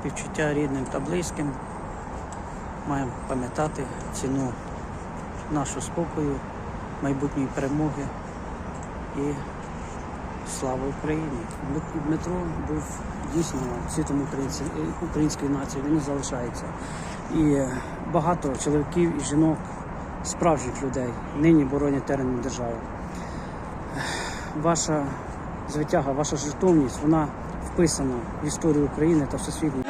співчуття рідним та близьким. Маємо пам'ятати ціну нашого спокою, майбутньої перемоги і слава Україні. Дмитро був дійсно світом е, української нації, він залишається. І е, багато чоловіків і жінок, справжніх людей, нині боронять терени держави. Ваша звитяга, ваша жертовність, вона вписана в історію України та всесвітньо.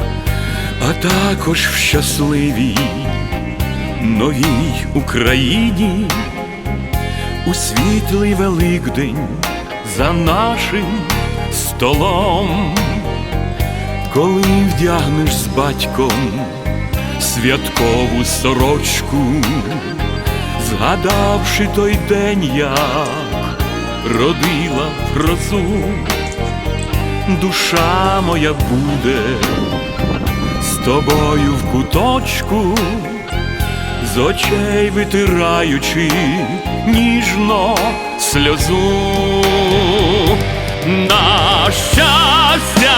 а також в щасливій новій Україні, у світлий Великдень за нашим столом, коли вдягнеш з батьком святкову сорочку, згадавши той день, як родила грозу, душа моя буде тобою в куточку, з очей витираючи ніжно сльозу. На щастя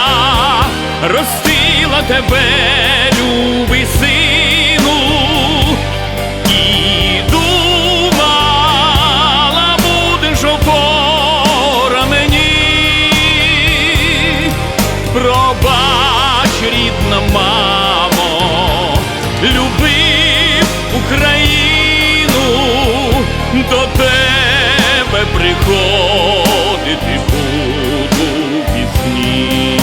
ростила тебе, любий до тебе приходити буду пізні.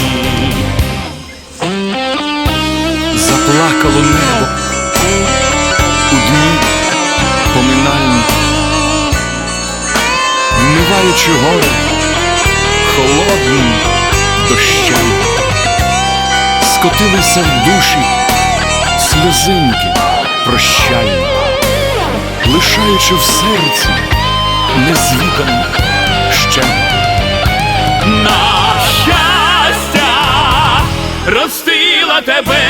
Заплакало небо у дні поминальні, вмиваючи горе холодним дощем, скотилися в душі сльозинки прощальні, лишаючи в серці незвіданий ще. На щастя ростила тебе,